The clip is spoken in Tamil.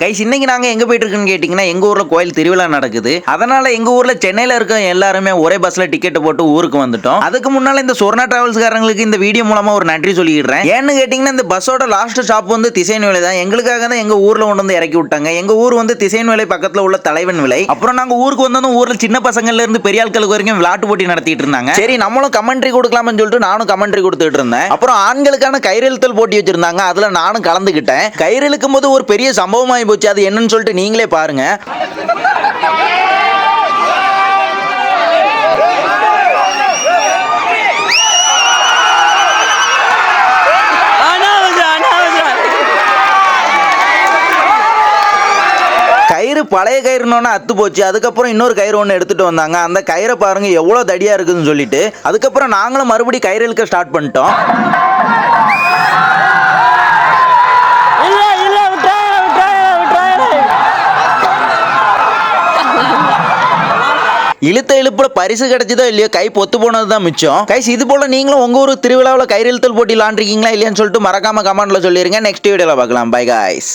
கைஸ் இன்னைக்கு நாங்க எங்க போயிட்டு இருக்குன்னு கேட்டீங்கன்னா எங்க ஊர்ல கோயில் திருவிழா நடக்குது. அதனால எங்க ஊர்ல சென்னையில இருக்க எல்லாருமே ஒரே பஸ்ல டிக்கெட் போட்டு ஊருக்கு வந்துட்டோம். அதுக்கு முன்னால இந்த சொர்ணா டிராவல்ஸ்காரங்களுக்கு இந்த வீடியோ மூலமா ஒரு நன்றி சொல்லிடுறேன். ஏன்னு கேட்டீங்கன்னா இந்த பஸ்ஸோட லாஸ்ட் ஸ்டாப் வந்து திசைன் விலை தான். எங்களுக்காக தான் எங்க ஊர்ல கொண்டு வந்து இறக்கி விட்டாங்க. எங்க ஊர் வந்து திசைன் விலை பக்கத்துல உள்ள தலைவன் விலை. அப்புறம் நாங்க ஊருக்கு வந்ததும் ஊர்ல சின்ன பசங்கள்ல இருந்து பெரிய ஆட்களுக்கு வரைக்கும் விளாட்டு போட்டி நடத்திட்டு இருந்தாங்க. சரி நம்மளும் கமெண்ட்ரி கொடுக்கலாம்னு சொல்லிட்டு நானும் கமெண்ட்ரி கொடுத்துட்டு இருந்தேன். அப்புறம் ஆண்களுக்கான கயிறெழுத்தல் போட்டி வச்சிருந்தாங்க. அதுல நானும் கலந்துக்கிட்டேன். கயிறு இழுக்கும் போது ஒரு பெரிய சம்பவமாகி போச்சு அது என்னன்னு சொல்லிட்டு நீங்களே பாருங்க. கயிறு பழைய கயிறுனோன்னு அத்து போச்சு. அதுக்கப்புறம் இன்னொரு கயிறு ஒன்று எடுத்துட்டு வந்தாங்க. அந்த கயிறை பாருங்க எவ்வளோ தடியா இருக்குதுன்னு சொல்லிட்டு. அதுக்கப்புறம் நாங்களும் மறுபடியும் கயிறு இழுக்க ஸ்டார்ட் பண்ணிட்டோம் இல்ல இல்ல விட்டாங்க விட்டாங்க விட்டாங்க இழுத்த இழுப்புல பரிசு கிடைச்சதோ இல்லையோ கை பொத்து போனது தான் மிச்சம். கைஸ் இது போல நீங்களும் உங்க ஊர் திருவிழாவில் கயிறு இழுத்தல் போட்டி விளாண்டுருக்கீங்களா இல்லையான்னு சொல்லிட்டு மறக்காம கமெண்ட்ல சொல்லிருங்க. நெக்ஸ்ட் வீடியோல பார்க்கலாம். By guys